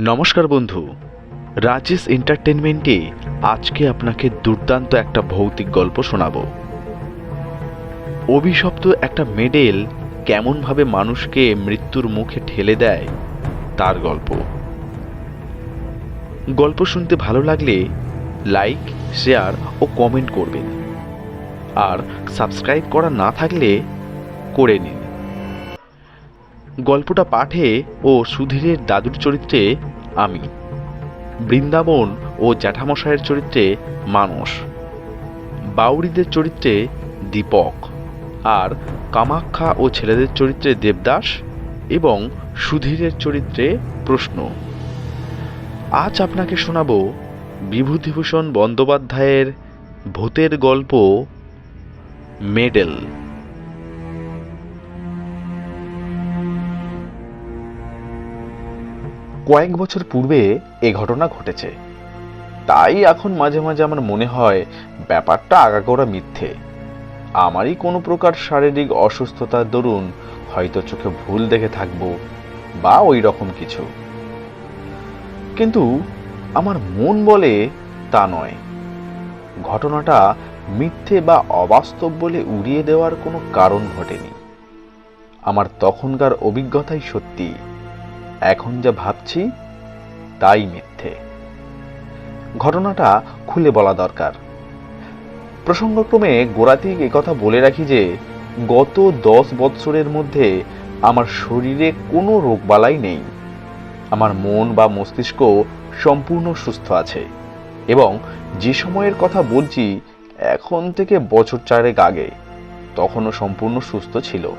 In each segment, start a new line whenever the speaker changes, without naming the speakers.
নমস্কার বন্ধু। রাজেশ এন্টারটেনমেন্টে আজকে আপনাকে দুর্দান্ত একটা ভৌতিক গল্প শোনাবো। অভিশপ্ত একটা মেডেল কেমনভাবে মানুষকে মৃত্যুর মুখে ঠেলে দেয়, তার গল্প। গল্প শুনতে ভালো লাগলে লাইক, শেয়ার ও কমেন্ট করবেন। আর সাবস্ক্রাইব করা না থাকলে করে নিন। গল্পটা পাঠে ও সুধীরের দাদুর চরিত্রে আমি, বৃন্দাবন ও জ্যাঠামশায়ের চরিত্রে মানস বাউরিদের চরিত্রে দীপক, আর কামাখ্যা ও ছেলেদের চরিত্রে দেবদাস এবং সুধীরের চরিত্রে প্রশ্ন। আজ আপনাকে শোনাব বিভূতিভূষণ বন্দ্যোপাধ্যায়ের ভূতের গল্প, মেডেল। কয়েক বছর পূর্বে এ ঘটনা ঘটেছে। তাই এখন মাঝে মাঝে আমার মনে হয় ব্যাপারটা আগাগোড়া মিথ্যে। আমারই কোনো প্রকার শারীরিক অসুস্থতার দরুন হয়তো চোখে ভুল দেখে থাকব বা ওই রকম কিছু। কিন্তু আমার মন বলে তা নয়। ঘটনাটা মিথ্যে বা অবাস্তব বলে উড়িয়ে দেওয়ার কোনো কারণ ঘটেনি। আমার তখনকার অভিজ্ঞতাই সত্যি। এখন যা ভাবছি, তাই মিথ্যে। ঘটনাটা খুলে বলা দরকার। প্রসঙ্গক্রমে গোড়াতেই কথা বলে রাখি যে, গত দশ বৎসরের মধ্যে আমার শরীরে কোনো রোগবালাই নেই। আমার মন বা মস্তিষ্ক সম্পূর্ণ সুস্থ আছে এবং যে সময়ের কথা বলছি, এখন থেকে বছর চারেক আগে, তখনও সম্পূর্ণ সুস্থ ছিল।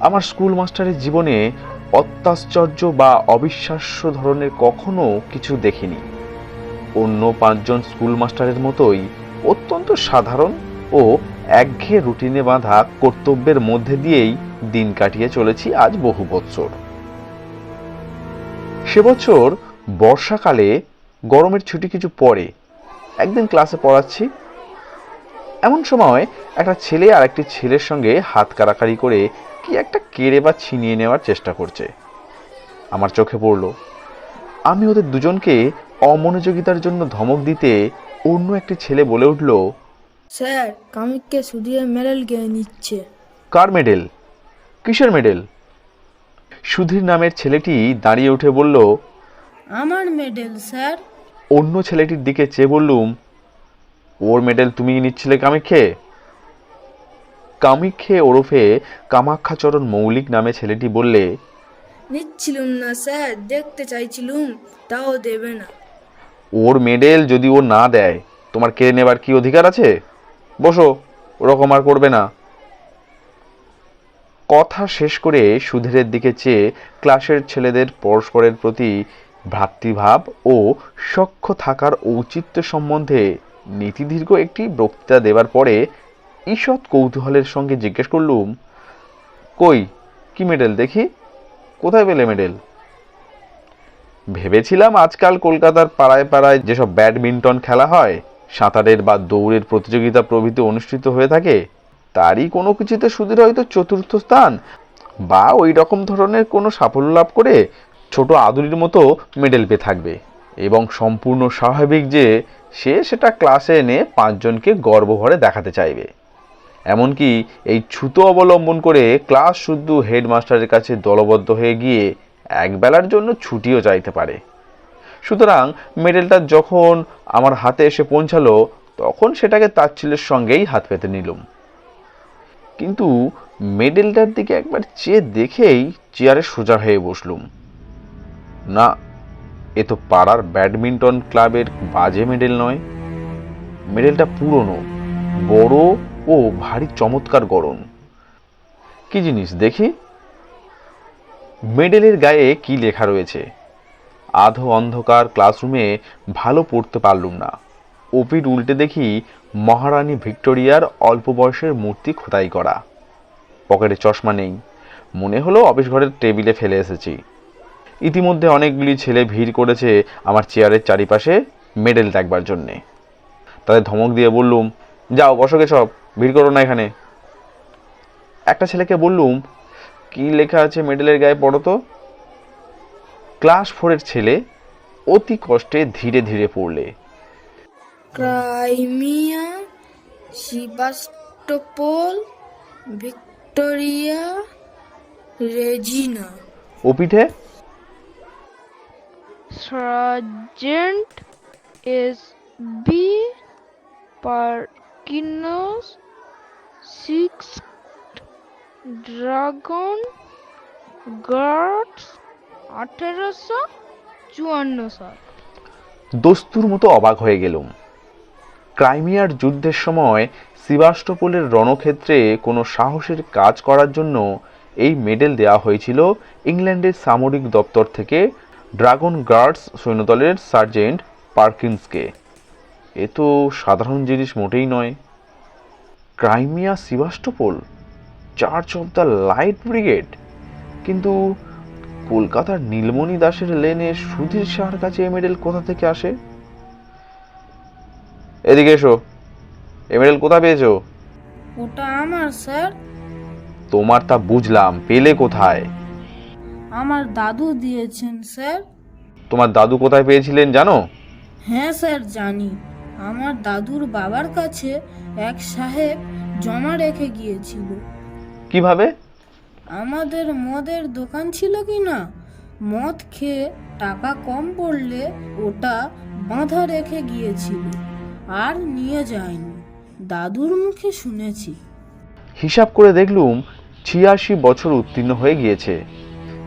আমার স্কুল মাস্টারের জীবনে অত্যাশ্চর্য বা অবিশ্বাস্য ধরনের কখনো কিছু দেখিনি। অন্য পাঁচজন স্কুল মাস্টারের মতোই অত্যন্ত সাধারণ ও একঘেয়ে রুটিনে বাঁধা কর্তব্যের মধ্যে দিয়েই দিন কাটিয়ে চলেছি আজ বহু বছর সে বছর বর্ষাকালে গরমের ছুটি কিছু পরে একদিন ক্লাসে পড়াচ্ছি। এমন সময় একটা ছেলে আর একটি ছেলের সঙ্গে হাত কাড়াকাড়ি করে কি একটা কেড়ে বা ছিনিয়ে নেওয়ার চেষ্টা করছে। আমার চোখে পড়ল আমি ওদের দুজনকে অমনোযোগিতার জন্য ধমক দিতে অন্য একটি ছেলে বলে উঠল
স্যার কামিককে সুদিয়ে মেডেল গিয়ে নিচ্ছে।
কার মেডেল? কিসের মেডেল? সুধীর নামের ছেলেটি দাঁড়িয়ে উঠে বলল
আমার মেডেল স্যার।
অন্য ছেলেটির দিকে চেয়ে বললুম ওর মেডেল তুমি নিচ্ছিলে কামিক্ষে কামিক্ষে ওরফে কামাক্ষাচরণ মৌলিক নামে ছেলেটি বললে
নিচ্ছিলুম না স্যার দেখতে চাইছিলুম তাও দেবে না।
ওর মেডেল যদি ও না দেয় তোমার কেড়ে নেবার কি অধিকার আছে? বসো ওরকম আর করবে না। কথা শেষ করে সুধীরের দিকে চেয়ে ক্লাসের ছেলেদের পরস্পরের প্রতি ভ্রাতৃভাব ও সখ্য থাকার ঔচিত্য সম্বন্ধে নীতিদীর্ঘ একটি বক্তৃতা দেবার পরে ঈষৎ কৌতূহলের সঙ্গে জিজ্ঞেস করলুম, কই, কি মেডেল দেখি? কোথায় পেলে মেডেল? ভেবেছিলাম আজকাল কলকাতার পাড়ায় পাড়ায় যেসব ব্যাডমিন্টন খেলা হয়, সাঁতারের বা দৌড়ের প্রতিযোগিতা প্রভৃতি অনুষ্ঠিত হয়ে থাকে, তারই কোনো কিছুতে সুধীর হয়তো চতুর্থ স্থান বা ওই রকম ধরনের কোনো সাফল্য লাভ করে ছোট আদুরির মতো মেডেল পেয়ে থাকবে। এবং সম্পূর্ণ স্বাভাবিক যে সে সেটা ক্লাসে এনে পাঁচজনকে গর্বভরে দেখাতে চাইবে। এমনকি এই ছুতো অবলম্বন করে ক্লাস শুদ্ধ হেডমাস্টারের কাছে দলবদ্ধ হয়ে গিয়ে একবেলার জন্য ছুটিও চাইতে পারে। সুতরাং মেডেলটা যখন আমার হাতে এসে পৌঁছালো, তখন সেটাকে তাচ্ছিলের সঙ্গেই হাত পেতে নিলুম। কিন্তু মেডেলটার দিকে একবার চেয়ে দেখেই চেয়ারে সোজা হয়ে বসলুম। না, এ তো পাড়ার ব্যাডমিন্টন ক্লাবের বাজে মেডেল নয়। মেডেলটা পুরনো, বড় ও ভারী চমৎকার গরম কি জিনিস দেখি? মেডেলের গায়ে কি লেখা রয়েছে? আধো অন্ধকার ক্লাসরুমে ভালো পড়তে পারলুম না। ওপির উল্টে দেখি মহারানী ভিক্টোরিয়ার অল্প বয়সের মূর্তি খোদাই করা। পকেটে চশমা নেই। মনে হলো অফিস ঘরের টেবিলে ফেলে এসেছি। ইতিমধ্যে অনেকগুলি ছেলে ভিড় করেছে আমার চেয়ারের চারিপাশে মেডেল দেখবার জন্যে। তাদের ধমক দিয়ে বললুম, যাও বসকে সব ভিড় করো না এখানে একটা ছেলেকে বললুম কি লেখা আছে মেডেলের গায়ে পড়ো তো ক্লাস ফোরের ছেলে অতি কষ্টে ধীরে ধীরে পড়লে
ক্রাইমিয়া সিবাস্টোপোল ভিক্টোরিয়া রেজিনা
ও পিঠে
Sergeant S. B. Parkinos, Sixth Dragon Guards, আঠেরোশো চুয়ান্ন সাল
দস্তুর মতো অবাক হয়ে গেলুম। ক্রাইমিয়ার যুদ্ধের সময় সিবাস্টোপোলের রণক্ষেত্রে কোনো সাহসের কাজ করার জন্য এই মেডেল দেওয়া হয়েছিল ইংল্যান্ডের সামরিক দপ্তর থেকে ড্রাগন গার্ডস সৈন্যদলের সার্জেন্ট পার্কিন্সকে। এ তো সাধারণ জিনিস মোটেই নয়। Crimea Sevastopol church of the light brigade কিন্তু কলকাতার নীলমণি দাসের লেনে সুধীর শাহর কাছে মেডেল কোথা থেকে আসে? এদিকে এসো। মেডেল কোথা পেয়েছ?
ওটা আমার স্যার।
তোমার তা বুঝলাম পেলে কোথায়?
আমার দাদু দিয়েছেন স্যার।
তোমার দাদু কোথায় পেয়েছিলেন জানো?
হ্যাঁ স্যার জানি। আমার দাদুর বাবার কাছে এক সাহেব জমা রেখে গিয়েছিল।
কীভাবে?
আমাদের মদের দোকান ছিল কি না? মদ খেয়ে টাকা কম পড়লে ওটা বাঁধা রেখে গিয়েছিল আর নিয়ে যায়নি। দাদুর মুখে শুনেছি।
হিসাব করে দেখলুম ছিয়াশি বছর উত্তীর্ণ হয়ে গিয়েছে।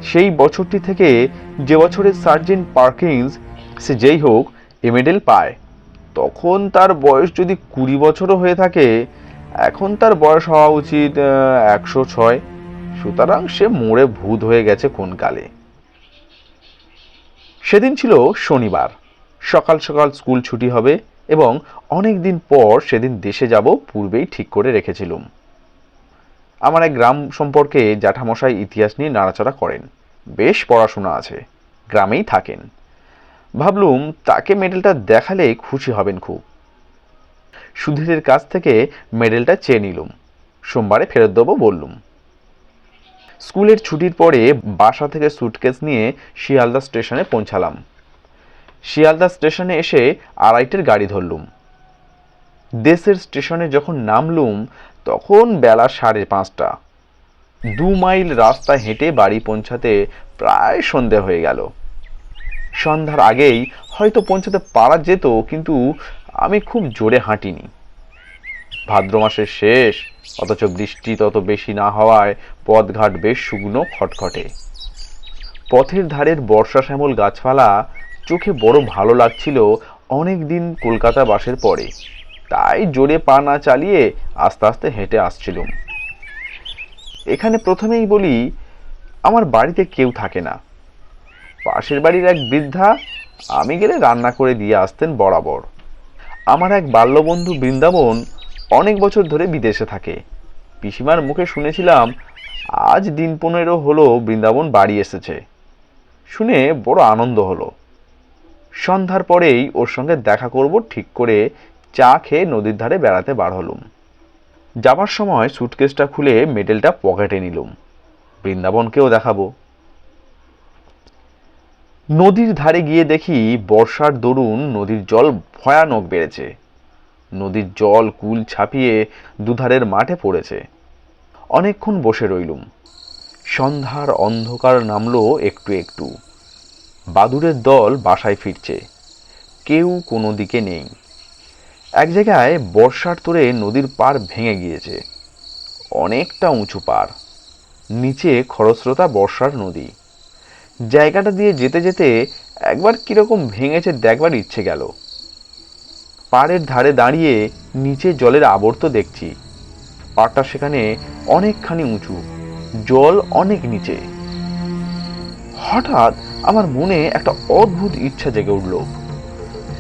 সেই বছরটি থেকে যে বছরে সার্জেন্ট পার্কিংস সে যেই হোক এ মেডেল পায়। তখন তার বয়স যদি কুড়ি বছরও হয়ে থাকে, এখন তার বয়স হওয়া উচিত একশো ছয়। সুতরাং সে মোড়ে ভূত হয়ে গেছে কোন কালে। সেদিন ছিল শনিবার। সকাল সকাল স্কুল ছুটি হবে এবং অনেক দিন পর সেদিন দেশে যাব পূর্বেই ঠিক করে রেখেছিলুম। আমার এক গ্রাম সম্পর্কে জ্যাঠামশাই ইতিহাস নিয়ে নাড়াচাড়া করেন। বেশ পড়াশোনা আছে। গ্রামেই থাকেন। ভাবলুম তাকে মেডেলটা দেখালে খুশি হবেন খুব। সুধীরের কাছ থেকে মেডেলটা চেয়ে নিলুম। সোমবারে ফেরত দেবো বললুম। স্কুলের ছুটির পরে বাসা থেকে সুটকেস নিয়ে শিয়ালদা স্টেশনে পৌঁছালাম। শিয়ালদা স্টেশনে এসে আড়াইটের গাড়ি ধরলুম। দেশের স্টেশনে যখন নামলুম, তখন বেলা সাড়ে পাঁচটা। দু মাইল রাস্তা হেঁটে বাড়ি পৌঁছাতে প্রায় সন্ধে হয়ে গেল। সন্ধ্যার আগেই হয়তো পৌঁছাতে পারা যেত, কিন্তু আমি খুব জোরে হাঁটিনি। ভাদ্র মাসের শেষ, অথচ বৃষ্টি তত বেশি না হওয়ায় পথঘাট বেশ শুকনো খটখটে। পথের ধারের বর্ষা শ্যামল গাছপালা চোখে বড় ভালো লাগছিল অনেক দিন কলকাতা বাসের পরে। তাই জোরে পা না চালিয়ে আস্তে আস্তে হেঁটে আসছিলুম। এখানে প্রথমেই বলি, আমার বাড়িতে কেউ থাকে না। পাশের বাড়ির এক বৃদ্ধা আমি গেলে রান্না করে দিয়ে আসতেন বরাবর। আমার এক বাল্যবন্ধু বৃন্দাবন অনেক বছর ধরে বিদেশে থাকে। পিসিমার মুখে শুনেছিলাম, আজ দিন পনেরো হলো বৃন্দাবন বাড়ি এসেছে। শুনে বড় আনন্দ হলো। সন্ধ্যার পরেই ওর সঙ্গে দেখা করব ঠিক করে চা খেয়ে নদীর ধারে বেড়াতে বার হলুম। যাবার সময় সুটকেসটা খুলে মেডেলটা পকেটে নিলুম। বৃন্দাবনকেও দেখাবো। নদীর ধারে গিয়ে দেখি বর্ষার দরুন নদীর জল ভয়ানক বেড়েছে। নদীর জল কুল ছাপিয়ে দুধারের মাঠে পড়েছে। অনেকক্ষণ বসে রইলুম। সন্ধ্যার অন্ধকার নামলো একটু একটু। বাদুরের দল বাসায় ফিরছে। কেউ কোনো দিকে নেই। এক জায়গায় বর্ষার তোরে নদীর পার ভেঙে গিয়েছে। অনেকটা উঁচু পার। নিচে খরস্রোতা বর্ষার নদী। জায়গাটা দিয়ে যেতে যেতে একবার কীরকম ভেঙেছে দেখবার ইচ্ছে গেল। পাড়ের ধারে দাঁড়িয়ে নিচে জলের আবর্ত দেখছি। পাড়টা সেখানে অনেকখানি উঁচু, জল অনেক নিচে। হঠাৎ আমার মনে একটা অদ্ভুত ইচ্ছা জেগে উঠল।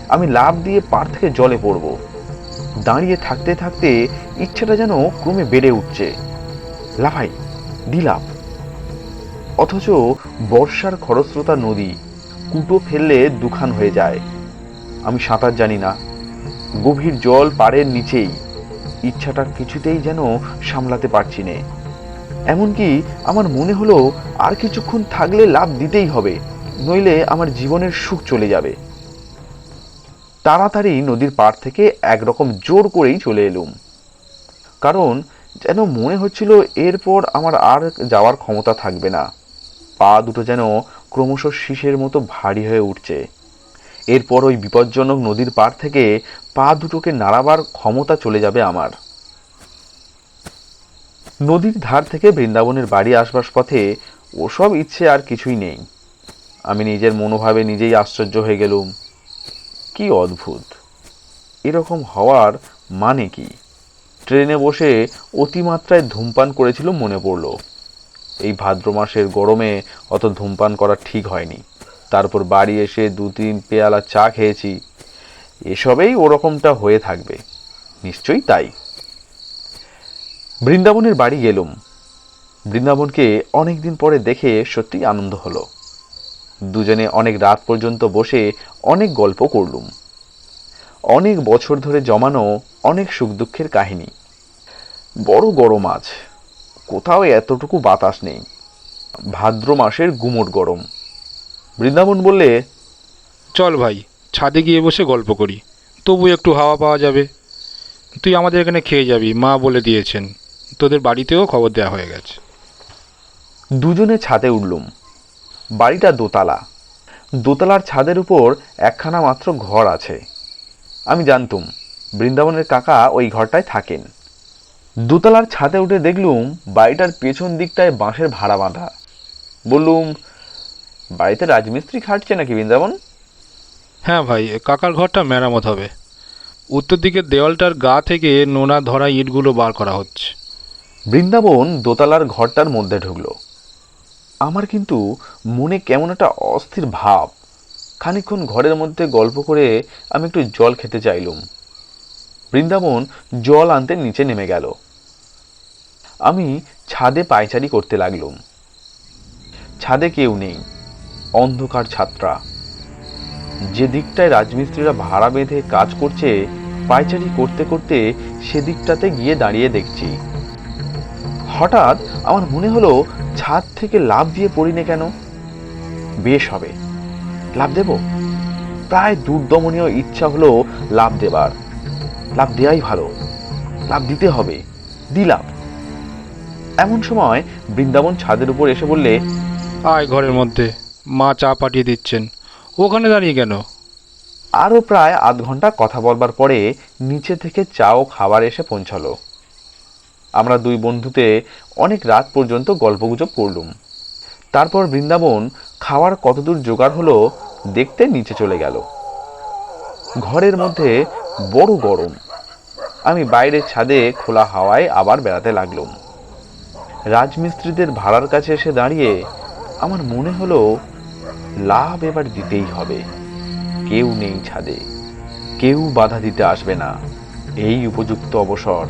আমি লাভ দিয়ে পাড় থেকে জলে পড়ব। দাঁড়িয়ে থাকতে থাকতে ইচ্ছাটা যেন ক্রমে বেড়ে উঠছে। লাফাই, দিলাম। অথচ বর্ষার খরস্রোতা নদী কুটো ফেললে দুখান হয়ে যায়। আমি সাঁতার জানি না। গভীর জল পাড়ের নিচেই। ইচ্ছাটা কিছুতেই যেন সামলাতে পারছি নে। এমনকি আমার মনে হলো আর কিছুক্ষণ থাকলে লাভ দিতেই হবে, নইলে আমার জীবনের সুখ চলে যাবে। তাড়াতাড়ি নদীর পাড় থেকে একরকম জোর করেই চলে এলুম। কারণ যেন মনে হচ্ছিল এরপর আমার আর যাওয়ার ক্ষমতা থাকবে না। পা দুটো যেন ক্রমশ শীষের মতো ভারী হয়ে উঠছে। এরপর ওই বিপজ্জনক নদীর পাড় থেকে পা দুটোকে নাড়াবার ক্ষমতা চলে যাবে আমার। নদীর ধার থেকে বৃন্দাবনের বাড়ি আসবার পথে ওসব ইচ্ছে আর কিছুই নেই। আমি নিজের মনোভাবে নিজেই আশ্চর্য হয়ে গেলুম। কি অদ্ভুত! এরকম হওয়ার মানে কি? ট্রেনে বসে অতিমাত্রায় ধূমপান করেছিল মনে পড়ল। এই ভাদ্র মাসের গরমে অত ধূমপান করা ঠিক হয়নি। তারপর বাড়ি এসে দু তিন পেয়ালা চা খেয়েছি। এসবেই ওরকমটা হয়ে থাকবে। নিশ্চয়ই তাই। বৃন্দাবনের বাড়ি গেলুম। বৃন্দাবনকে অনেকদিন পরে দেখে সত্যি আনন্দ হলো। দুজনে অনেক রাত পর্যন্ত বসে অনেক গল্প করলুম। অনেক বছর ধরে জমানো অনেক সুখ দুঃখের কাহিনী। বড় গরম আজ। কোথাও এতটুকু বাতাস নেই। ভাদ্র মাসের গুমোট গরম। বৃন্দাবন বললে
চল ভাই ছাদে গিয়ে বসে গল্প করি। তবু একটু হাওয়া পাওয়া যাবে। তুই আমাদের এখানে খেয়ে যাবি মা বলে দিয়েছেন। তোদের বাড়িতেও খবর দেওয়া হয়ে গেছে।
দুজনে ছাদে উঠলুম। বাড়িটা দোতলা। দোতলার ছাদের উপর একখানা মাত্র ঘর আছে। আমি জানতুম বৃন্দাবনের কাকা ওই ঘরটায় থাকেন। দোতলার ছাদে উঠে দেখলুম বাড়িটার পেছন দিকটায় বাঁশের ভাড়া বাঁধা। বললুম বাড়িতে রাজমিস্ত্রি খাটছে নাকি বৃন্দাবন?
হ্যাঁ ভাই কাকার ঘরটা মেরামত হবে। উত্তর দিকের দেওয়ালটার গা থেকে নোনা ধরা ইটগুলো বার করা হচ্ছে।
বৃন্দাবন দোতলার ঘরটার মধ্যে ঢুকলো। আমার কিন্তু মনে কেমন একটা অস্থির ভাব। খানিকক্ষণ ঘরের মধ্যে গল্প করে আমি একটু জল খেতে চাইলুম। বৃন্দাবন জল আনতে নিচে নেমে গেল। আমি ছাদে পায়চারি করতে লাগলুম। ছাদে কেউ নেই, অন্ধকার ছাত্রা। যে দিকটায় রাজমিস্ত্রিরা ভাড়া বেঁধে কাজ করছে, পায়চারি করতে করতে সেদিকটাতে গিয়ে দাঁড়িয়ে দেখছি। হঠাৎ আমার মনে হলো, ছাদ থেকে লাভ দিয়ে পড়িনে কেন? বেশ হবে। লাভ দেব? প্রায় দুর্দমনীয় ইচ্ছা হলো লাভ দেবার। লাভ দেওয়াই ভালো। লাভ দিতে হবে। দিলাম। এমন সময় বৃন্দাবন ছাদের উপর এসে বললে
আয় ঘরের মধ্যে মা চা পাঠিয়ে দিচ্ছেন। ওখানে দাঁড়িয়ে কেন?
আরও প্রায় আধ ঘণ্টা কথা বলবার পরে নিচে থেকে চা ও খাবার এসে পৌঁছালো। আমরা দুই বন্ধুতে অনেক রাত পর্যন্ত গল্পগুজব করলুম। তারপর বৃন্দাবন খাওয়ার কতদূর জোগাড় হলো দেখতে নিচে চলে গেল। ঘরের মধ্যে বড় গরম। আমি বাইরের ছাদে খোলা হাওয়ায় আবার বেড়াতে লাগলুম। রাজমিস্ত্রিদের ভাড়ার কাছে এসে দাঁড়িয়ে আমার মনে হলো লাভ এবার দিতেই হবে। কেউ নেই ছাদে। কেউ বাধা দিতে আসবে না। এই উপযুক্ত অবসর।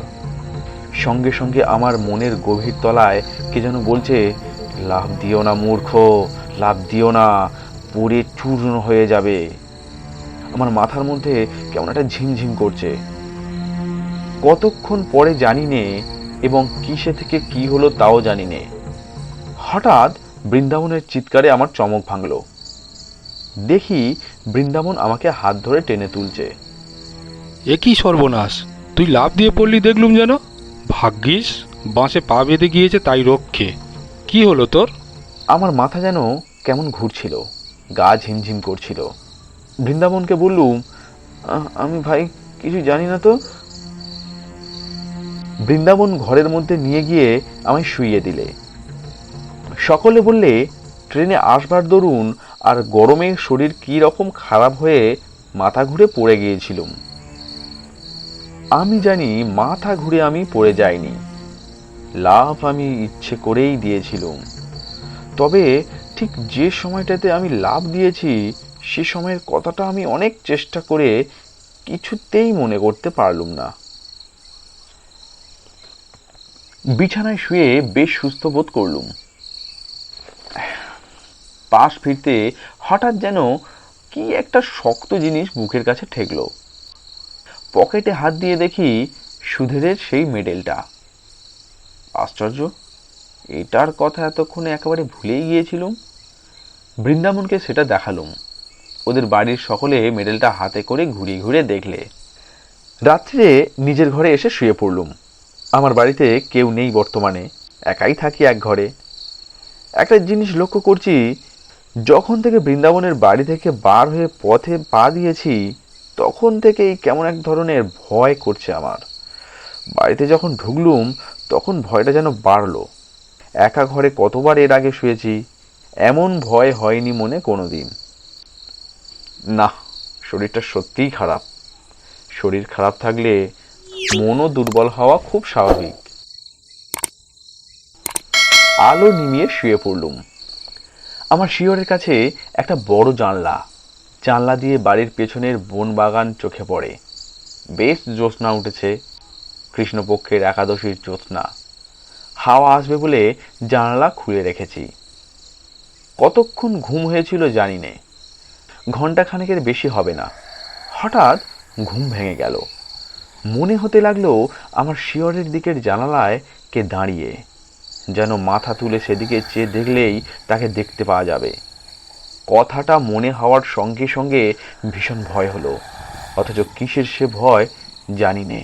সঙ্গে সঙ্গে আমার মনের গভীর তলায় কে যেন বলছে, লাভ দিও না মূর্খ, লাভ দিও না, পুড়ে চূর্ণ হয়ে যাবে। আমার মাথার মধ্যে কেমন একটা ঝিমঝিম করছে। কতক্ষণ পরে জানি নে এবং কিসে থেকে কি হলো তাও জানি নে হঠাৎ বৃন্দাবনের চিৎকারে আমার চমক ভাঙলো। দেখি বৃন্দাবন আমাকে হাত ধরে টেনে তুলছে।
এ কি সর্বনাশ? তুই লাভ দিয়ে পড়লি দেখলুম যেন। ভাগ্যিস বাঁশে পা বেঁধে গিয়েছে তাই রক্ষে। কি হলো তোর?
আমার মাথা যেন কেমন ঘুরছিল গা ঝিমঝিম করছিল। বৃন্দাবনকে বললুম "আ- আমি ভাই কিছু জানি না তো? বৃন্দাবন ঘরের মধ্যে নিয়ে গিয়ে আমায় শুইয়ে দিলে। সকলে বললে, ট্রেনে আসবার দরুন আর গরমে শরীর কী রকম খারাপ হয়ে মাথা ঘুরে পড়ে গিয়েছিলুম। আমি জানি মাথা ঘুরে আমি পড়ে যাইনি। লাভ আমি ইচ্ছে করেই দিয়েছিলুম। তবে ঠিক যে সময়টাতে আমি লাভ দিয়েছি, সে সময়ের কথাটা আমি অনেক চেষ্টা করে কিছুতেই মনে করতে পারলুম না। বিছানায় শুয়ে বেশ সুস্থ বোধ করলুম। পাশ ফিরতে হঠাৎ যেন কি একটা শক্ত জিনিস বুকের কাছে ঠেকলো। পকেটে হাত দিয়ে দেখি সুধীরের সেই মেডেলটা। আশ্চর্য, এটার কথা এতক্ষণে একেবারে ভুলেই গিয়েছিলুম। বৃন্দাবনকে সেটা দেখালুম। ওদের বাড়ির সকলে মেডেলটা হাতে করে ঘুরিয়ে ঘুরে দেখলে। রাত্রে নিজের ঘরে এসে শুয়ে পড়লুম। আমার বাড়িতে কেউ নেই বর্তমানে, একাই থাকি এক ঘরে। একটা জিনিস লক্ষ্য করছি, যখন থেকে বৃন্দাবনের বাড়ি থেকে বার হয়ে পথে পা দিয়েছি, তখন থেকেই কেমন এক ধরনের ভয় করছে আমার। বাড়িতে যখন ঢুকলুম, তখন ভয়টা যেন বাড়লো। একা ঘরে কতবার এর আগে শুয়েছি, এমন ভয় হয়নি মনে কোনো দিন না শরীরটা সত্যিই খারাপ। শরীর খারাপ থাকলে মনও দুর্বল হওয়া খুব স্বাভাবিক। আলো নিমিয়ে শুয়ে পড়লুম। আমার শিয়রের কাছে একটা বড় জানলা। জানলা দিয়ে বাড়ির পেছনের বন বাগান চোখে পড়ে। বেশ জ্যোৎস্না উঠেছে। কৃষ্ণপক্ষের একাদশীর জ্যোৎস্না। হাওয়া আসবে বলে জানলা খুলে রেখেছি। কতক্ষণ ঘুম হয়েছিল জানি নে। বেশি হবে না। হঠাৎ ঘুম ভেঙে গেল। মনে হতে লাগল আমার শিয়রের দিকের জানালায় কে দাঁড়িয়ে, যেন মাথা তুলে সেদিকে চেয়ে দেখলেই তাকে দেখতে পাওয়া যাবে। কথাটা মনে হওয়ার সঙ্গে সঙ্গে ভীষণ ভয় হলো, অথচ কিসের সে ভয় জানি নে।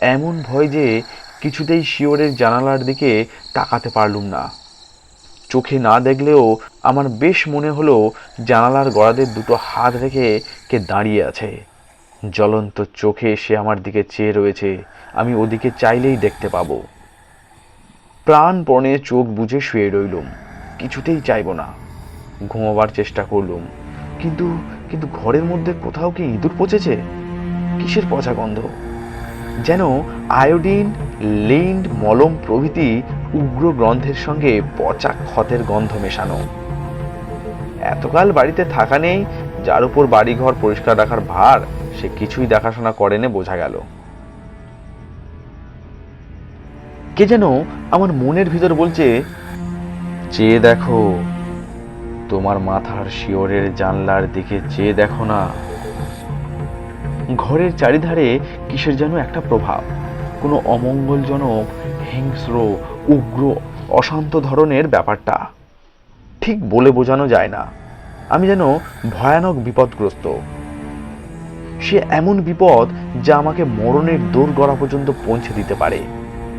এমন ভয় যে কিছুতেই শিওরের জানালার দিকে তাকাতে পারলুম না। চোখে না দেখলেও আমার বেশ মনে হলো জানালার গড়াদের দুটো হাত রেখে কে দাঁড়িয়ে আছে। জ্বলন্ত চোখে সে আমার দিকে চেয়ে রয়েছে। আমি ওদিকে চাইলেই দেখতে পাবো। প্রাণপণে চোখ বুজে শুয়ে রইলুম। কিছুতেই চাইব না। ঘুমাবার চেষ্টা করলুম। কিন্তু কিন্তু ঘরের মধ্যে কোথাও কি ইঁদুর পচেছে? কিসের পচা গন্ধ? যেন আয়োডিন, লিন্ড, মলম প্রভৃতি উগ্র গ্রন্থের সঙ্গে পচা ক্ষতের গন্ধ মেশানো। এতকাল বাড়িতে থাকা নেই যার উপর বাড়িঘর পরিষ্কার রাখার ভার, সে কিছুই দেখাশোনা করেনে বোঝা গেল। কে যেন আমার মনের ভিতর বলছে চেয়ে দেখো, তোমার মাথার শিওরের জানলার দিকে চেয়ে দেখো না, ঘরের চারিধারে কিসের যেন একটা প্রভাব, কোনো অমঙ্গলজনক, হিংস্র, উগ্র, অশান্ত ধরনের ব্যাপারটা। ঠিক বলে বোঝানো যায় না। আমি যেন ভয়ানক বিপদগ্রস্ত। সে এমন বিপদ যা আমাকে মরণের দৌড় গড়া পর্যন্ত পৌঁছে দিতে পারে।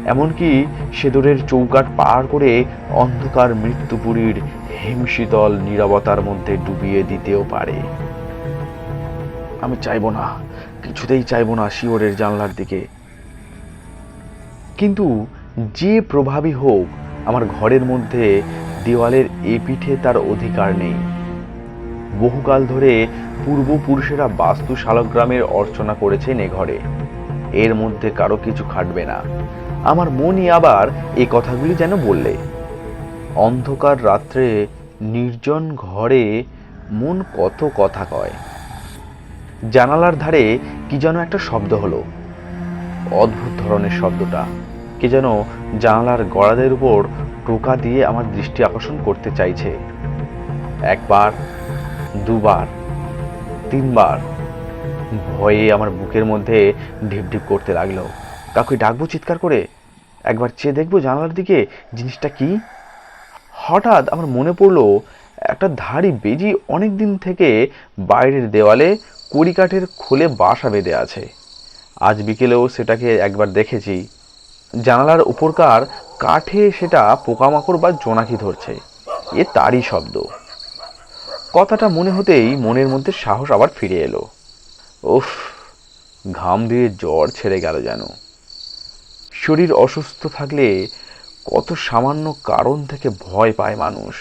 এমনকি সেদরের চৌকাট পার করে অন্ধকার মৃত্যুপুরীর হিমশীতল নীরবতার মধ্যে ডুবিয়ে দিতেও পারে। আমি চাইব না, কিছুতেই চাইব না শিওরের জানলার দিকে। কিন্তু যে প্রভাবী হোক, আমার ঘরের মধ্যে দেওয়ালের এ পিঠে তার অধিকার নেই। বহুকাল ধরে পূর্বপুরুষেরা বাস্তু শালগ্রামের অর্চনা করেছেন এ ঘরে। এর মধ্যে কারও কিছু খাটবে না। আমার মনই আবার এই কথাগুলি যেন বললে। অন্ধকার রাত্রে নির্জন ঘরে মন কত কথা কয়। জানালার ধারে কি যেন একটা শব্দ হলো। অদ্ভুত ধরনের শব্দটা। কে যেন জানালার গড়াদের উপর টোকা দিয়ে আমার দৃষ্টি আকর্ষণ করতে চাইছে। একবার দুবার, তিনবার ভয়ে আমার বুকের মধ্যে ঢিপ ঢিপ করতে লাগল। কাউকে ডাকবো চিৎকার করে? একবার চেয়ে দেখব জানালার দিকে জিনিসটা কি? হঠাৎ আমার মনে পড়ল, একটা ধাড়ি বেজি অনেক দিন থেকে বাইরের দেওয়ালে কড়িকাঠের খোলে বাসা বেঁধে আছে। আজ বিকেলেও সেটাকে একবার দেখেছি। জানালার উপরকার কাঠে সেটা পোকামাকড় বা জোনাকি ধরছে। এ তারই শব্দ। কথাটা মনে হতেই মনের মধ্যে সাহস আবার ফিরে এলো। উফ, ঘাম দিয়ে জ্বর ছেড়ে গেল যেন। শরীর অসুস্থ থাকলে কত সামান্য কারণ থেকে ভয় পায় মানুষ।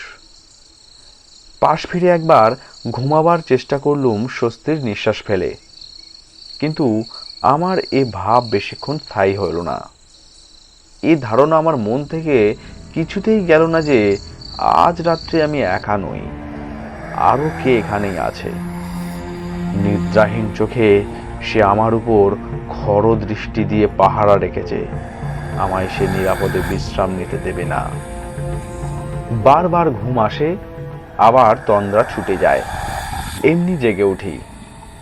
পাশ ফিরে একবার ঘুমাবার চেষ্টা করলুম, স্বস্তির নিঃশ্বাস ফেলে। কিন্তু আমার এ ভাব বেশিক্ষণ স্থায়ী হলো না। এ ধারণা আমার মন থেকে কিছুতেই গেল না যে আজ রাত্রে আমি একা নই। আরও কে এখানেই আছে? নিদ্রাহীন চোখে সে আমার উপর খর দৃষ্টি দিয়ে পাহারা রেখেছে। আমায় সে নিরাপদে বিশ্রাম নিতে দেবে না। বারবার ঘুম আসে, আবার তন্দ্রা ছুটে যায়। এমনি জেগে উঠি।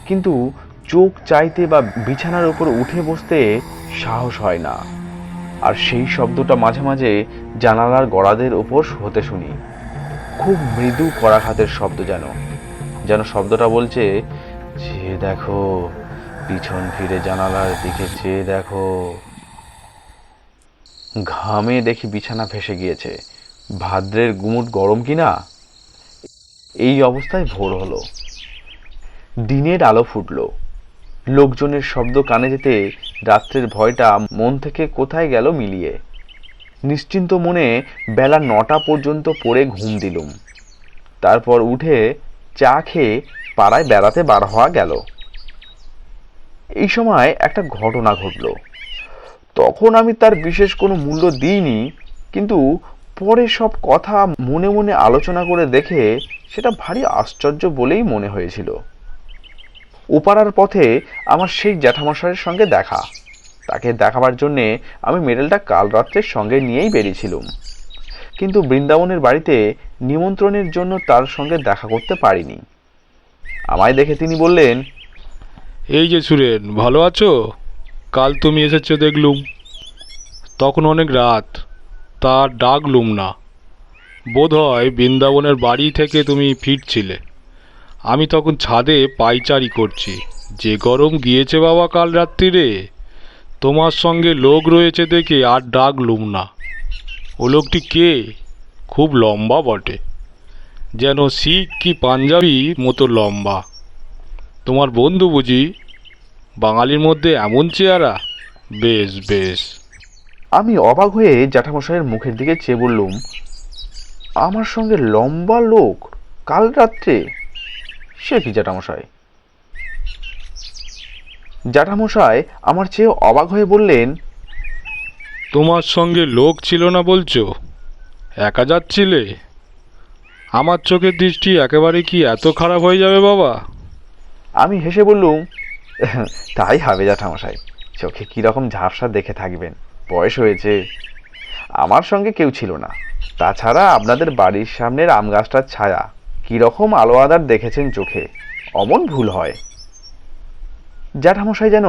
কিন্তু চোখ চাইতে বা বিছানার উপর উঠে বসতে সাহস হয় না। আর সেই শব্দটা মাঝে মাঝে জানালার গড়াদের ওপর হতে শুনি। খুব মৃদু করাঘাতের শব্দ যেন যেন শব্দটা বলছে চেয়ে দেখো, পিছন ফিরে জানালার দিকে চেয়ে দেখো, ঘামে দেখি বিছানা ভেসে গিয়েছে, ভাদ্রের গুমুট গরম কিনা? এই অবস্থায় ভোর হলো। দিনের আলো ফুটলো। লোকজনের শব্দ কানে যেতে রাত্রের ভয়টা মন থেকে কোথায় গেল মিলিয়ে। নিশ্চিন্ত মনে বেলা নটা পর্যন্ত পড়ে ঘুম দিলুম। তারপর উঠে চা খেয়ে পাড়ায় বেড়াতে বার হওয়া গেল। এই সময় একটা ঘটনা ঘটল। তখন আমি তার বিশেষ কোনো মূল্য দিইনি, কিন্তু পরে সব কথা মনে মনে আলোচনা করে দেখে সেটা ভারী আশ্চর্য বলেই মনে হয়েছিল। ওপারার পথে আমার সেই জ্যাঠামশাইয়ের সঙ্গে দেখা। তাকে দেখাবার জন্যে আমি মেডেলটা কাল রাত্রের সঙ্গে নিয়েই বেরিয়েছিলাম। কিন্তু বৃন্দাবনের বাড়িতে নিমন্ত্রণের জন্য তার সঙ্গে দেখা করতে পারিনি। আমায় দেখে তিনি বললেন,
এই যে সুরেন, ভালো আছো? কাল তুমি এসেছ দেখলুম। তখন অনেক রাত, তা ডাকলুম না। বোধ হয় বৃন্দাবনের বাড়ি থেকে তুমি ফিরছিলে। আমি তখন ছাদে পাইচারি করছি। যে গরম গিয়েছে বাবা কাল রাত্রিরে তোমার সঙ্গে লোক রয়েছে দেখে আর ডাকলুম না। ও লোকটি কে? খুব লম্বা বটে। যেন শিখ কি পাঞ্জাবি মতো লম্বা। তোমার বন্ধু বুঝি? বাঙালির মধ্যে এমন চেহারা? বেশ বেশ।
আমি অবাক হয়ে জ্যাঠামশাইয়ের মুখের দিকে চেয়ে বললুম, আমার সঙ্গে লম্বা লোক কাল রাত্রে? সে কি জ্যাঠামশাই? জ্যাঠামশাই আমার চেয়ে অবাক হয়ে বললেন
তোমার সঙ্গে লোক ছিল না বলছো? একা যাচ্ছিলে? আমার চোখের দৃষ্টি একেবারে কি এত খারাপ হয়ে যাবে বাবা?
আমি হেসে বললুম তাই হবে জ্যাঠামশাই চোখে কীরকম ঝাপসা দেখে থাকবেন বয়স হয়েছে। আমার সঙ্গে কেউ ছিল না। তাছাড়া আপনাদের বাড়ির সামনের আম গাছটার ছায়া কীরকম আলো আদার দেখেছেন চোখে অমন ভুল হয়। জ্যাঠামশাই যেন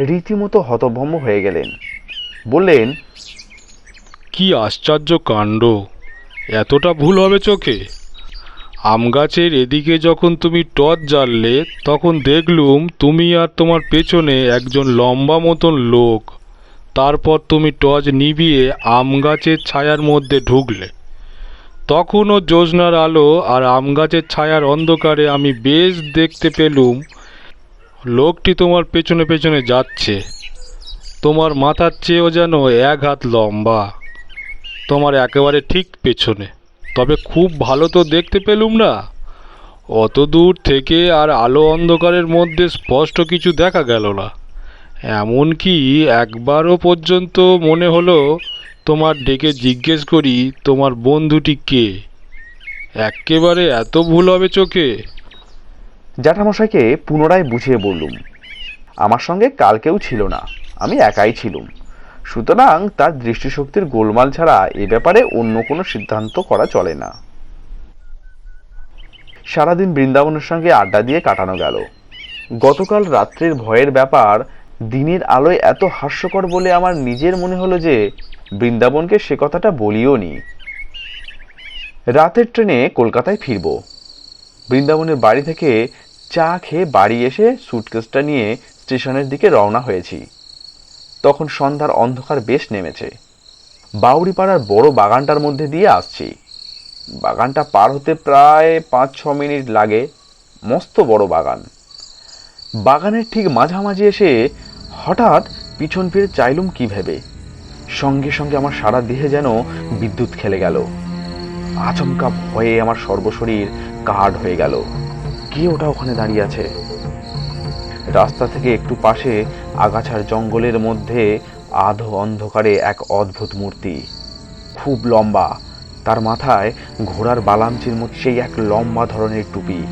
রীতিমতো হতভম্ব হয়ে গেলেন। বললেন,
কি আশ্চর্য কাণ্ড! এতটা ভুল হবে চোখে। আম গাছের এদিকে যখন তুমি টর্চ জ্বাললে, তখন দেখলুম তুমি আর তোমার পেছনে একজন লম্বা মতন লোক। তারপর তুমি টর্চ নিভিয়ে আম গাছের ছায়ার মধ্যে ঢুকলে। তখনও জ্যোৎস্নার আলো আর আম গাছের ছায়ার অন্ধকারে আমি বেশ দেখতে পেলুম লোকটি তোমার পেছনে পেছনে যাচ্ছে। তোমার মাথার চেয়েও যেন এক হাত লম্বা। তোমার একেবারে ঠিক পেছনে। তবে খুব ভালো তো দেখতে পেলুম না। অত দূর থেকে আর আলো অন্ধকারের মধ্যে স্পষ্ট কিছু দেখা গেল না। এমনকি একবারও পর্যন্ত মনে হলো, তোমার ডেকে জিজ্ঞেস করি, তোমার বন্ধুটি কে? একেবারে এত ভুল হবে চোখে।
জ্যাঠামশাইকে পুনরায় বুঝিয়ে বললুম, আমার সঙ্গে কাল কেউ ছিল না, আমি একাই ছিলুম। সুতরাং তার দৃষ্টিশক্তির গোলমাল ছাড়া এ ব্যাপারে অন্য কোনো সিদ্ধান্ত করা চলে না। সারাদিন বৃন্দাবনের সঙ্গে আড্ডা দিয়ে কাটানো গেল। গতকাল রাত্রির ভয়ের ব্যাপার, দিনের আলোয় এত হাস্যকর বলে আমার নিজের মনে হলো যে বৃন্দাবনকে সে কথাটা বলিও নি। রাতের ট্রেনে কলকাতায় ফিরব। বৃন্দাবনের বাড়ি থেকে চা খেয়ে বাড়ি এসে সুটকেসটা নিয়ে স্টেশনের দিকে রওনা হয়েছি। তখন সন্ধ্যার অন্ধকার বেশ নেমেছে। বাউরিপাড়ার বড় বাগানটার মধ্যে দিয়ে আসছি। বাগানটা পার হতে প্রায় পাঁচ ছ মিনিট লাগে। মস্ত বড় বাগান। বাগানের ঠিক মাঝামাঝি এসে হঠাৎ পিছন ফিরে চাইলুম কি ভেবে? সঙ্গে সঙ্গে আমার সারা দেহে যেন বিদ্যুৎ খেলে গেল। আচমকা ভয়ে আমার সর্বশরীর কাঠ হয়ে গেল। কে ওটা ওখানে দাঁড়িয়ে আছে। রাস্তা থেকে একটু পাশে আগাছার জঙ্গলের মধ্যে আধো অন্ধকারে এক অদ্ভুত মূর্তি। খুব লম্বা। তার মাথায় ঘোড়ার বালামচির মতো সেই এক লম্বা ধরনের টুপি।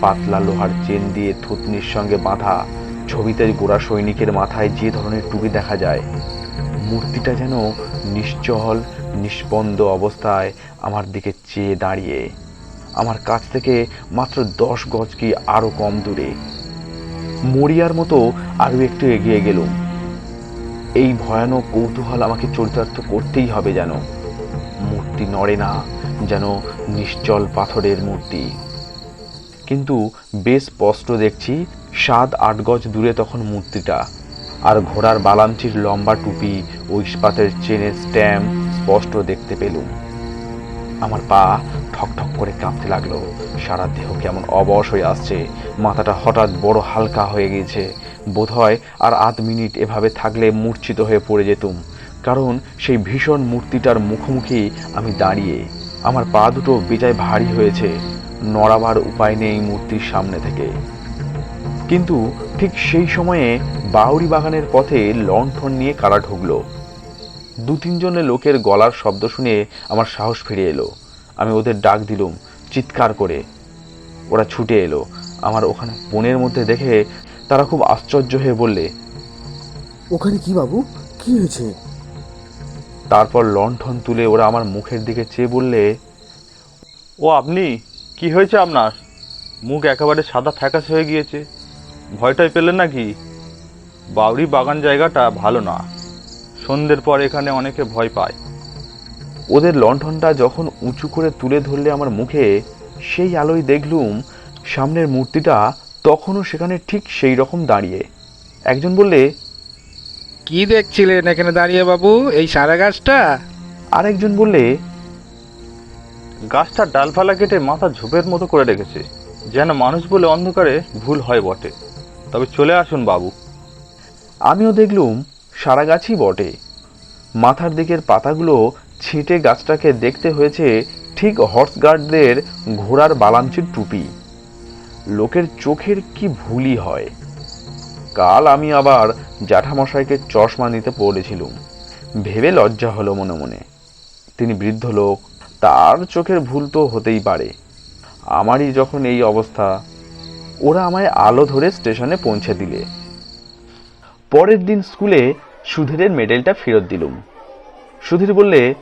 পাতলা লোহার চেন দিয়ে থুতনির সঙ্গে বাঁধা। ছবিতে গোড়া সৈনিকের মাথায় যে ধরনের টুপি দেখা যায়। মূর্তিটা যেন নিশ্চল, নিষ্পন্দ অবস্থায় আমার দিকে চেয়ে দাঁড়িয়ে। আমার কাছ থেকে মাত্র দশ গজ কি আরও কম দূরে। মরিয়ার মতো আরও একটু এগিয়ে গেলুম। এই ভয়ানক কৌতূহল আমাকে চরিতার্থ করতেই হবে যেন। মূর্তি নড়ে না, যেন নিশ্চল পাথরের মূর্তি। কিন্তু বেশ স্পষ্ট দেখছি, সাত আট গজ দূরে তখন মূর্তিটা। আর ঘোড়ার বালামচির লম্বা টুপি ও ইস্পাতের চেনের স্ট্যাম্প স্পষ্ট দেখতে পেলুম। আমার পা ঠক ঠক করে কাঁপতে লাগল। সারা দেহ কেমন অবশ হয়ে আসছে। মাথাটা হঠাৎ বড় হালকা হয়ে গিয়েছে। বোধহয় আর আধ মিনিট এভাবে থাকলে মূর্ছিত হয়ে পড়ে যেতুম। কারণ সেই ভীষণ মূর্তিটার মুখোমুখি আমি দাঁড়িয়ে। আমার পা দুটো বেজায় ভারী হয়েছে। নড়াবার উপায় নেই মূর্তির সামনে থেকে। কিন্তু ঠিক সেই সময়ে বাউরি বাগানের পথে লণ্ঠন নিয়ে কারা ঢুকলো? দু তিনজনের লোকের গলার শব্দ শুনে আমার সাহস ফিরে এলো। আমি ওদের ডাক দিলুম চিৎকার করে। ওরা ছুটে এলো। আমার ওখানে বনের মধ্যে দেখে তারা খুব আশ্চর্য হয়ে বললে
ওখানে কি বাবু? কি হয়েছে?
তারপর লণ্ঠন তুলে ওরা আমার মুখের দিকে চেয়ে বললে ও আপনি কি হয়েছে আপনার? মুখ একেবারে সাদা ফ্যাকাশে হয়ে গিয়েছে। ভয়টাই পেলেন নাকি? বাউরি বাগান জায়গাটা ভালো না। সন্ধ্যের পর এখানে অনেকে ভয় পায়। ওদের লণ্ঠনটা যখন উঁচু করে তুলে ধরলে আমার মুখে সেই আলোয় দেখলুম সামনের মূর্তিটা তখনও সেখানে ঠিক সেই রকম দাঁড়িয়ে। একজন বললে
কি দেখছিলেন এখানে দাঁড়িয়ে বাবু? এই সারা গাছটা?
আরেকজন বললে গাছটার ডালপালা কেটে মাথা ঝোপের মতো করে রেখেছে যেন মানুষ বলে অন্ধকারে ভুল হয় বটে। তবে চলে আসুন বাবু। আমিও দেখলুম সারা গাছই বটে। মাথার দিকের পাতাগুলো ছিটে গাছটাকে দেখতে হয়েছে ঠিক হর্স গার্ডদের ঘোড়ার বালাঞ্চির টুপি। লোকের চোখের কি ভুলই হয়। কাল আমি আবার জ্যাঠামশাইকে চশমা নিতে পড়েছিলুম। ভেবে লজ্জা হলো মনে মনে। তিনি বৃদ্ধ লোক, তার চোখের ভুল তো হতেই পারে। আমারই যখন এই অবস্থা, ওরা আমায় আলো ধরে স্টেশনে পৌঁছে দিলে। পরের দিন স্কুলে সুধীরের মেডেলটা ফেরত দিলুম। সুধীর বললে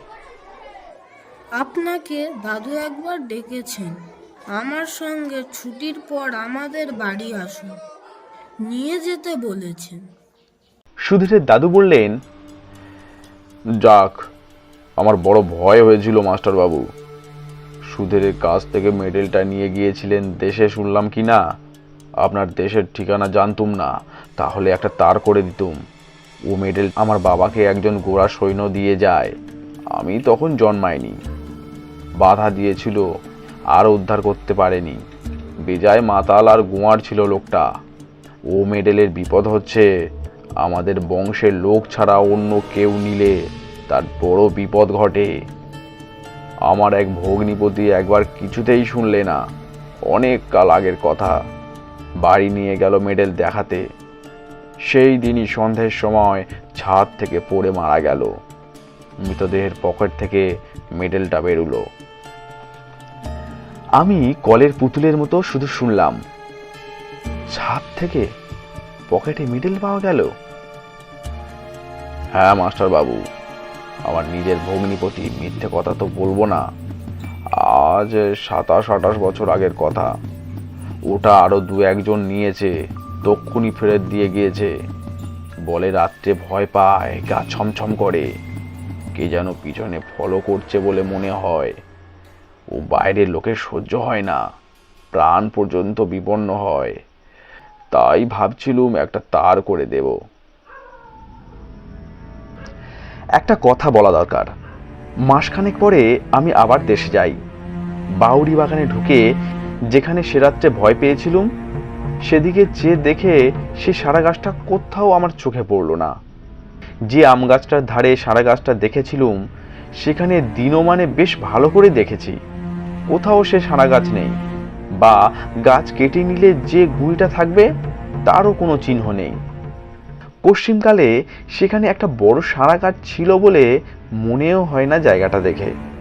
আপনাকে দাদু একবার ডেকেছেন। আমার সঙ্গে ছুটির পর আমাদের বাড়ি আসুন। নিয়ে যেতে বলেছেন।
সুধীরের দাদু বললেন যাক আমার বড় ভয় হয়েছিল মাস্টার বাবু সুধীরের কাছ থেকে মেডেলটা নিয়ে গিয়েছিলেন দেশে শুনলাম কি না? আপনার দেশের ঠিকানা জানতুম না। তাহলে একটা তার করে দিতুম। ও মেডেল আমার বাবাকে একজন গোড়া সৈন্য দিয়ে যায়। আমি তখন জন্মাইনি। বাধা দিয়েছিল, আর উদ্ধার করতে পারেনি। বেজায় মাতাল আর গুয়ার ছিল লোকটা। ও মেডেলের বিপদ হচ্ছে, আমাদের বংশের লোক ছাড়া অন্য কেউ নিলে তার বড় বিপদ ঘটে। আমার এক ভগ্নিপতি একবার কিছুতেই শুনলে না। অনেক কাল আগের কথা। বাড়ি নিয়ে গেল মেডেল দেখাতে। সেই দিনই সন্ধ্যের সময় ছাদ থেকে পড়ে মারা গেল। মৃতদেহের পকেট থেকে মেডেলটা বেরুলো। আমি কলের পুতুলের মতো শুধু শুনলাম, ছাদ থেকে পকেটে মিডল পাওয়া গেল? হ্যাঁ মাস্টার বাবু, আমার নিজের ভগ্নিপতি, মিথ্যে কথা তো বলব না। আজ সাতাশ আঠাশ বছর আগের কথা। ওটা আরও দু একজন নিয়েছে। তক্ষুনি ফেরত দিয়ে গিয়েছে। বলে রাত্রে ভয় পায়, গা ছমছম করে। কে যেন পিছনে ফলো করছে বলে মনে হয়। ও বাইরের লোকের সহ্য হয় না, প্রাণ পর্যন্ত বিপন্ন হয়। তাই ভাবছিলুম একটা তার করে দেব। একটা কথা বলা দরকার। মাসখানেক পরে আমি আবার দেশে যাই। বাউরি বাগানে ঢুকে যেখানে সে রাত্রে ভয় পেয়েছিলুম সেদিকে চেয়ে দেখে সে সারা গাছটা কোথাও আমার চোখে পড়ল না। যে আম গাছটার ধারে সারা গাছটা দেখেছিলুম, সেখানে দিনমানে বেশ ভালো করে দেখেছি। কোথাও সে সারা গাছ নেই। বা গাছ কেটে নিলে যে গুঁড়িটা থাকবে, তারও কোনো চিহ্ন নেই। পশ্চিমকালে সেখানে একটা বড় সারা গাছ ছিল বলে মনেও হয় না জায়গাটা দেখে।